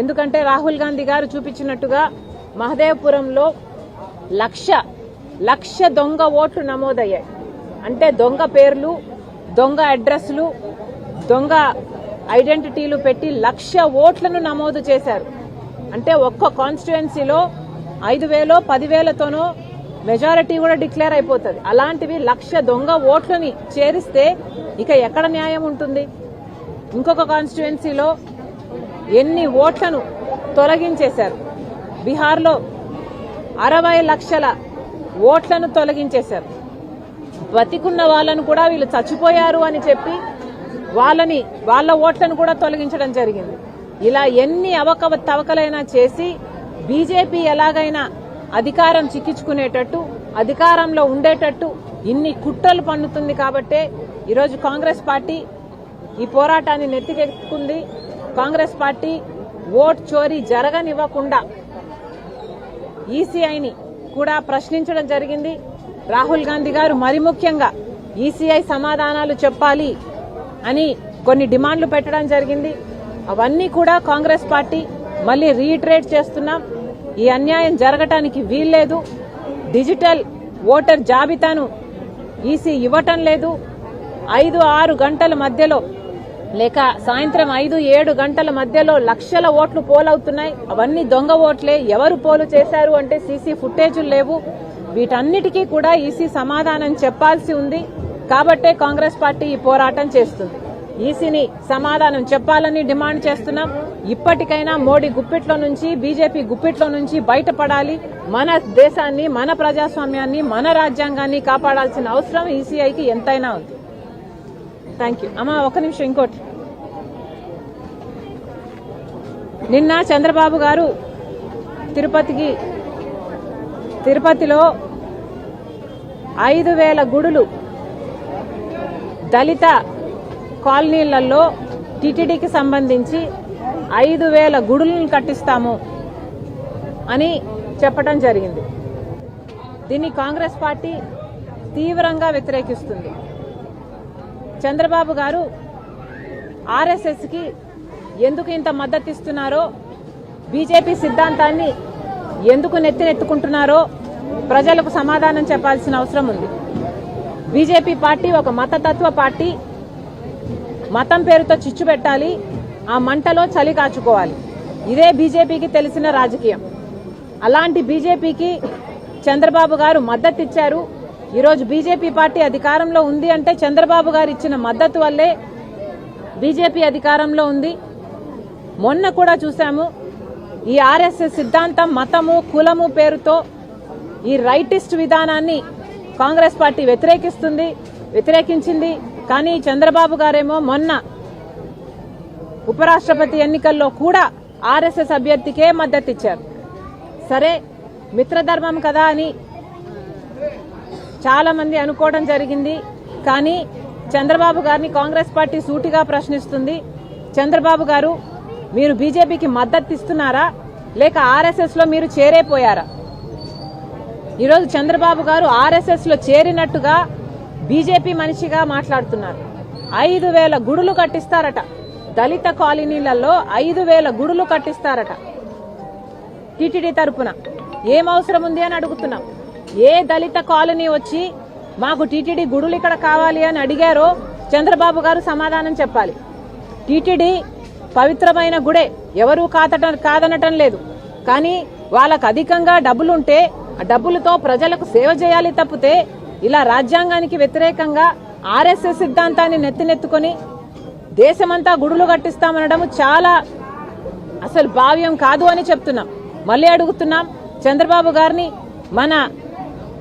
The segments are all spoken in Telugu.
ఎందుకంటే రాహుల్ గాంధీ గారు చూపించినట్టుగా మహదేవపురంలో లక్ష లక్ష దొంగ ఓట్లు నమోదయ్యాయి. అంటే దొంగ పేర్లు దొంగ అడ్రస్లు దొంగ ఐడెంటిటీలు పెట్టి లక్ష ఓట్లను నమోదు చేశారు. అంటే ఒక్క కాన్స్టిట్యుయెన్సీలో ఐదు వేలో పదివేలతోనో మెజారిటీ కూడా డిక్లేర్ అయిపోతుంది. అలాంటివి లక్ష దొంగ ఓట్లని చేరిస్తే ఇక ఎక్కడ న్యాయం ఉంటుంది? ఇంకొక కాన్స్టిట్యుయెన్సీలో ఎన్ని ఓట్లను తొలగించేశారు? బీహార్లో అరవై లక్షల ఓట్లను తొలగించేశారు. బతికున్న వాళ్ళను కూడా వీళ్ళు చచ్చిపోయారు అని చెప్పి వాళ్ళని వాళ్ళ ఓట్లను కూడా తొలగించడం జరిగింది. ఇలా ఎన్ని అవకవ తవకలైనా చేసి బీజేపీ ఎలాగైనా అధికారం చిక్కించుకునేటట్టు అధికారంలో ఉండేటట్టు ఇన్ని కుట్రలు పన్నుతుంది కాబట్టే ఈరోజు కాంగ్రెస్ పార్టీ ఈ పోరాటాన్ని నెత్తికెక్కుంది కాంగ్రెస్ పార్టీ ఓట్ చోరీ జరగనివ్వకుండా ఈసీఐని కూడా ప్రశ్నించడం జరిగింది. రాహుల్ గాంధీ గారు మరి ముఖ్యంగా ఈసీఐ సమాధానాలు చెప్పాలి అని కొన్ని డిమాండ్లు పెట్టడం జరిగింది. అవన్నీ కూడా కాంగ్రెస్ పార్టీ మళ్ళీ రీట్రేట్ చేస్తున్నాం. ఈ అన్యాయం జరగటానికి వీల్లేదు. డిజిటల్ ఓటర్ జాబితాను ఈసీ ఇవ్వటం లేదు. ఐదు ఆరు గంటల మధ్యలో లేక సాయంత్రం ఐదు ఏడు గంటల మధ్యలో లక్షల ఓట్లు పోలవుతున్నాయి. అవన్నీ దొంగ ఓట్లే. ఎవరు పోలు చేశారు అంటే సీసీ ఫుటేజులు లేవు. వీటన్నిటికీ కూడా ఈసీ సమాధానం చెప్పాల్సి ఉంది. కాబట్టే కాంగ్రెస్ పార్టీ ఈ పోరాటం చేస్తుంది. ఈసీని సమాధానం చెప్పాలని డిమాండ్ చేస్తున్నాం. ఇప్పటికైనా మోడీ గుప్పిట్లో నుంచి బీజేపీ గుప్పిట్లో నుంచి బయటపడాలి. మన దేశాన్ని మన ప్రజాస్వామ్యాన్ని మన రాజ్యాంగాన్ని కాపాడాల్సిన అవసరం ఈసీఐకి ఎంతైనా ఉంది. థ్యాంక్ యూ అమ్మా ఒక నిమిషం ఇంకోటి. నిన్న చంద్రబాబు గారు తిరుపతికి తిరుపతిలో ఐదు వేల గుడులు దళిత కాలనీలలో టీటీడీకి సంబంధించి ఐదు వేల గుడులను కట్టిస్తాము అని చెప్పడం జరిగింది. దీన్ని కాంగ్రెస్ పార్టీ తీవ్రంగా వ్యతిరేకిస్తుంది. చంద్రబాబు గారు ఆర్ఎస్ఎస్కి ఎందుకు ఇంత మద్దతు ఇస్తున్నారో బీజేపీ సిద్ధాంతాన్ని ఎందుకు నెత్తినెత్తుకుంటున్నారో ప్రజలకు సమాధానం చెప్పాల్సిన అవసరం ఉంది. బీజేపీ పార్టీ ఒక మతతత్వ పార్టీ. మతం పేరుతో చిచ్చు పెట్టాలి. ఆ మంటలో చలి కాచుకోవాలి. ఇదే బీజేపీకి తెలిసిన రాజకీయం. అలాంటి బీజేపీకి చంద్రబాబు గారు మద్దతు ఇచ్చారు ఈరోజు బీజేపీ పార్టీ అధికారంలో ఉంది అంటే చంద్రబాబు గారు ఇచ్చిన మద్దతు వల్లే బీజేపీ అధికారంలో ఉంది. మొన్న కూడా చూశాము ఈ ఆర్ఎస్ఎస్ సిద్ధాంతం మతము కులము పేరుతో ఈ రైటిస్ట్ విధానాన్ని కాంగ్రెస్ పార్టీ వ్యతిరేకిస్తుంది వ్యతిరేకించింది. కానీ చంద్రబాబు గారేమో మొన్న ఉపరాష్ట్రపతి ఎన్నికల్లో కూడా ఆర్ఎస్ఎస్ అభ్యర్థికే మద్దతు ఇచ్చారు సరే మిత్రధర్మం కదా అని చాలామంది అనుకోవడం జరిగింది. కానీ చంద్రబాబు గారిని కాంగ్రెస్ పార్టీ సూటిగా ప్రశ్నిస్తుంది. చంద్రబాబు గారు మీరు బీజేపీకి మద్దతు ఇస్తున్నారా? లేక ఆర్ఎస్ఎస్లో మీరు చేరేపోయారా? ఈరోజు చంద్రబాబు గారు ఆర్ఎస్ఎస్లో చేరినట్టుగా బీజేపీ మనిషిగా మాట్లాడుతున్నారు. ఐదు వేల గుడులు కట్టిస్తారట. దళిత కాలనీలలో ఐదు వేల గుడులు కట్టిస్తారట. టీటీడీ తరపున. ఏం అవసరం ఉంది అని అడుగుతున్నాం. ఏ దళిత కాలనీ వచ్చి మాకు టీటీడీ గుడులు ఇక్కడ కావాలి అని అడిగారో చంద్రబాబు గారు సమాధానం చెప్పాలి. టీటీడీ పవిత్రమైన గుడే. ఎవరూ కాదట కాదనటం లేదు. కానీ వాళ్ళకు అధికంగా డబ్బులుంటే ఆ డబ్బులతో ప్రజలకు సేవ చేయాలి తప్పితే ఇలా రాజ్యాంగానికి వ్యతిరేకంగా ఆర్ఎస్ఎస్ సిద్ధాంతాన్ని నెత్తినెత్తుకొని దేశమంతా గుడులు కట్టిస్తామనడం చాలా అసలు భావ్యం కాదు అని చెప్తున్నాం. మళ్ళీ అడుగుతున్నాం. చంద్రబాబు గారిని మన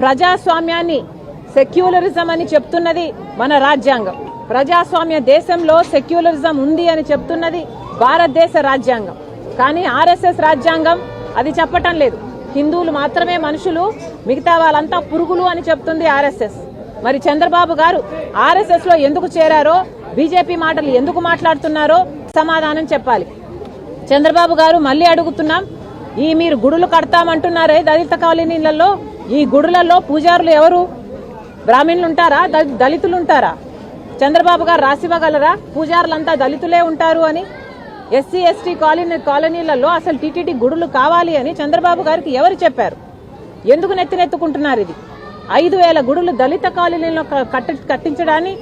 ప్రజాస్వామ్యాన్ని సెక్యులరిజం అని చెప్తున్నది మన రాజ్యాంగం. ప్రజాస్వామ్య దేశంలో సెక్యులరిజం ఉంది అని చెప్తున్నది భారతదేశ రాజ్యాంగం. కానీ ఆర్ఎస్ఎస్ రాజ్యాంగం అది చెప్పటం లేదు. హిందువులు మాత్రమే మనుషులు మిగతా వాళ్ళంతా పురుగులు అని చెప్తుంది ఆర్ఎస్ఎస్. మరి చంద్రబాబు గారు ఆర్ఎస్ఎస్లో ఎందుకు చేరారో బీజేపీ మాటలు ఎందుకు మాట్లాడుతున్నారో సమాధానం చెప్పాలి. చంద్రబాబు గారు మళ్ళీ అడుగుతున్నాం ఈ మీరు గుడులు కడతామంటున్నారే దళిత కాలనీలలో? ఈ గుడులలో పూజారులు ఎవరు? బ్రాహ్మణులు ఉంటారా దళితులు ఉంటారా చంద్రబాబు గారు రాసివ్వగలరా? పూజారులంతా దళితులే ఉంటారు అని? ఎస్సీ ఎస్టీ కాలనీ కాలనీలలో అసలు టీటీడీ గుడులు కావాలి అని చంద్రబాబు గారికి ఎవరు చెప్పారు? ఎందుకు నెత్తినెత్తుకుంటున్నారు ఇది? ఐదు వేల గుడులు దళిత కాలనీలో కట్టి కట్టించడాన్ని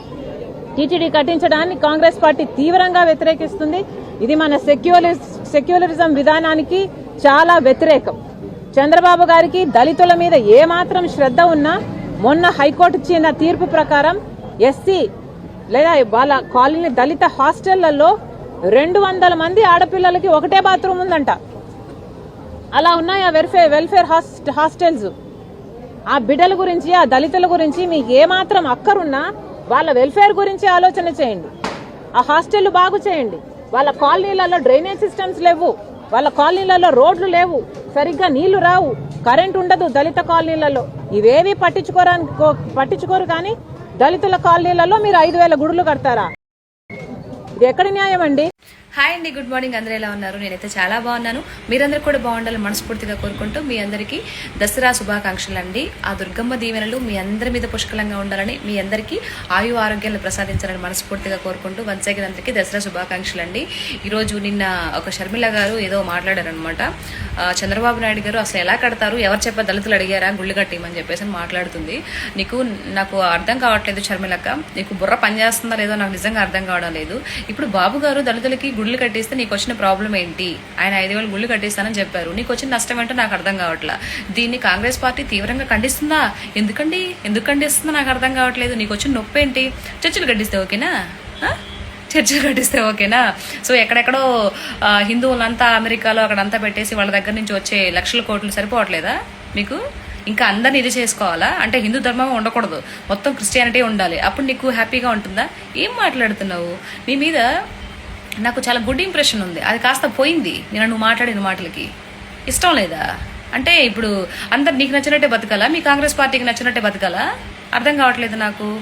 టీటీడీ కట్టించడాన్ని కాంగ్రెస్ పార్టీ తీవ్రంగా వ్యతిరేకిస్తుంది. ఇది మన సెక్యులరి సెక్యులరిజం విధానానికి చాలా వ్యతిరేకం. చంద్రబాబు గారికి దళితుల మీద ఏమాత్రం శ్రద్ధ ఉన్నా మొన్న హైకోర్టు ఇచ్చిన తీర్పు ప్రకారం ఎస్సీ లేదా వాళ్ళ కాలనీ దళిత హాస్టళ్ళలో రెండు వందల మంది ఆడపిల్లలకి ఒకటే బాత్రూమ్ ఉందంట. అలా ఉన్నాయి ఆ వెల్ఫేర్ వెల్ఫేర్ హాస్ట్- హాస్టల్స్? ఆ బిడ్డల గురించి ఆ దళితుల గురించి మీకు ఏమాత్రం అక్కరున్నా వాళ్ళ వెల్ఫేర్ గురించి ఆలోచన చేయండి. ఆ హాస్టళ్ళు బాగు చేయండి. వాళ్ళ కాలనీలలో డ్రైనేజ్ సిస్టమ్స్ లేవు. వాళ్ళ కాలనీలలో రోడ్లు లేవు. సరిగ్గా నీళ్ళు రావు. కరెంట్ ఉండదు దళిత కాలనీలలో. ఇవేవి పట్టించుకోరాని పట్టించుకోరు కానీ దళితుల కాలనీలలో మీరు ఐదు వేల గుడులు కడతారా? ఇది ఎక్కడ న్యాయం అండి హాయ్ అండి గుడ్ మార్నింగ్. అందరూ ఎలా ఉన్నారు? నేనైతే చాలా బాగున్నాను. మీరందరూ కూడా బాగుండాలని మనస్ఫూర్తిగా కోరుకుంటూ మీ అందరికీ దసరా శుభాకాంక్షలు అండి ఆ దుర్గమ్మ దీవెనలు మీ అందరి మీద పుష్కలంగా ఉండాలని మీ అందరికీ ఆయు ఆరోగ్యాలు ప్రసాదించాలని మనస్ఫూర్తిగా కోరుకుంటూ వన్స్ అగైన్ అందరికీ దసరా శుభాకాంక్షలు అండి ఈరోజు నిన్న ఒక షర్మిల గారు ఏదో మాట్లాడారనమాట చంద్రబాబు నాయుడు గారు అసలు ఎలా కడతారు ఎవరు చెప్ప దళితులు అడిగారా గుళ్ళు కట్టేయమని చెప్పేసి అని మాట్లాడుతుంది. నీకు నాకు అర్థం కావట్లేదు షర్మిలక్క. నీకు బుర్ర పనిచేస్తుందా లేదో నాకు నిజంగా అర్థం కావడం లేదు. ఇప్పుడు బాబు గారు దళితులకి గుళ్ళు కట్టిస్తే నీకు వచ్చిన ప్రాబ్లం ఏంటి? ఆయన ఐదు వేలు గుళ్ళు కట్టిస్తానని చెప్పారు. నీకు వచ్చిన నష్టం ఏంటో నాకు అర్థం కావట్లా. దీన్ని కాంగ్రెస్ పార్టీ తీవ్రంగా ఖండిస్తుందా? ఎందుకండి? ఎందుకు ఖండిస్తుందో నాకు అర్థం కావట్లేదు. నీకు వచ్చిన నొప్పి ఏంటి? చర్చలు కట్టిస్తే ఓకేనా? చర్చలు కట్టిస్తే ఓకేనా? సో ఎక్కడెక్కడో హిందువులంతా అమెరికాలో అక్కడంతా పెట్టేసి వాళ్ళ దగ్గర నుంచి వచ్చే లక్షల కోట్లు సరిపోవట్లేదా మీకు? ఇంకా అందరిని ఇది చేసుకోవాలా? అంటే హిందూ ధర్మం ఉండకూడదు. మొత్తం క్రిస్టియానిటీ ఉండాలి. అప్పుడు నీకు హ్యాపీగా ఉంటుందా? ఏం మాట్లాడుతున్నావు? నీ మీద నాకు చాలా గుడ్ ఇంప్రెషన్ ఉంది. అది కాస్త పోయింది. నేను నువ్వు మాట్లాడిన మాటలకి. ఇష్టం లేదా? అంటే ఇప్పుడు అందరు నీకు నచ్చినట్టే బతకాలా? మీ కాంగ్రెస్ పార్టీకి నచ్చినట్టే బతకాలా? అర్థం కావట్లేదు నాకు.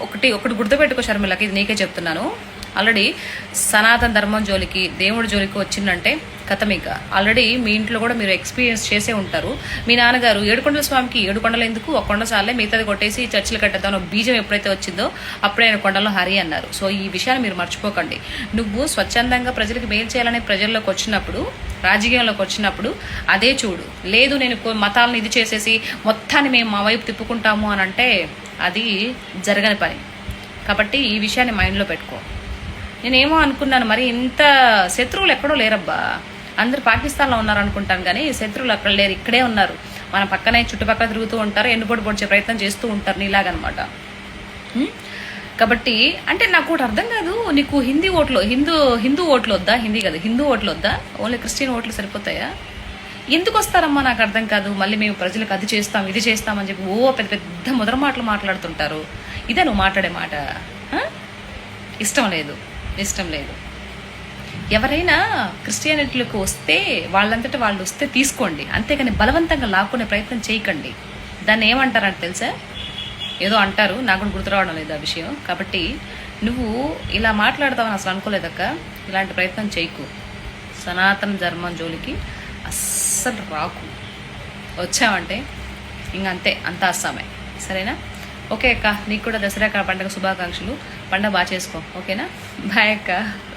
ఒకటి ఒకటి గుర్తుపెట్టుకో షర్మిలకి. ఇది నీకే చెప్తున్నాను. ఆల్రెడీ సనాతన ధర్మం జోలికి దేవుడి జోలికి వచ్చిందంటే కథమిక. ఆల్రెడీ మీ ఇంట్లో కూడా మీరు ఎక్స్పీరియన్స్ చేసే ఉంటారు. మీ నాన్నగారు ఏడుకొండల స్వామికి ఏడు కొండలు ఎందుకు? ఒక కొండ సార్లే మిగతాది కొట్టేసి చర్చిలు కట్టేద్దాం బీజం ఎప్పుడైతే వచ్చిందో అప్పుడే ఆయన కొండలో హరి అన్నారు. సో ఈ విషయాన్ని మీరు మర్చిపోకండి. నువ్వు స్వచ్ఛందంగా ప్రజలకు మేలు చేయాలనే ప్రజల్లోకి వచ్చినప్పుడు రాజకీయంలోకి వచ్చినప్పుడు అదే చూడు. లేదు నేను మతాలను ఇది చేసేసి మొత్తాన్ని మేము మా వైపు తిప్పుకుంటాము అని అంటే అది జరగని పని. కాబట్టి ఈ విషయాన్ని మైండ్లో పెట్టుకో. నేనేమో అనుకున్నాను మరి ఇంత శత్రువులు ఎక్కడో లేరబ్బా. అందరు పాకిస్తాన్లో ఉన్నారు అనుకుంటాను కానీ శత్రువులు అక్కడ లేరు ఇక్కడే ఉన్నారు. మన పక్కనే చుట్టుపక్కల తిరుగుతూ ఉంటారు ఎన్నుబడి పొడిచే ప్రయత్నం చేస్తూ ఉంటారు నీలాగనమాట. కాబట్టి అంటే నాకు ఒకటి అర్థం కాదు నీకు హిందీ ఓట్లు హిందూ హిందూ ఓట్లు వద్దా? హిందీ కాదు హిందూ ఓట్లు వద్దా? ఓన్లీ క్రిస్టియన్ ఓట్లు సరిపోతాయా? ఎందుకు వస్తారమ్మా నాకు అర్థం కాదు మళ్ళీ మేము ప్రజలకు అది చేస్తాం ఇది చేస్తాం అని చెప్పి ఓ పెద్ద పెద్ద ముదర మాటలు మాట్లాడుతుంటారు. ఇదే నువ్వు మాట్లాడే మాట. ఇష్టం లేదు ఇష్టం లేదు. ఎవరైనా క్రిస్టియానిటీలకు వస్తే వాళ్ళంతటా వాళ్ళు వస్తే తీసుకోండి. అంతేగాని బలవంతంగా లాక్కునే ప్రయత్నం చేయకండి. దాన్ని ఏమంటారంటే తెలుసా? ఏదో అంటారు నాకు కూడా గుర్తు రావడం లేదు ఆ విషయం. కాబట్టి నువ్వు ఇలా మాట్లాడతావని అసలు అనుకోలేదక్క. ఇలాంటి ప్రయత్నం చేయకు. సనాతన ధర్మం జోలికి అస్సలు రాకు. వచ్చావంటే ఇంక అంతే అంత అస్సామే. సరేనా? ఓకే అక్క నీకు కూడా దసరా పండుగ శుభాకాంక్షలు. పండగ బాగా చేసుకో. ఓకేనా? బాయ్ అక్క.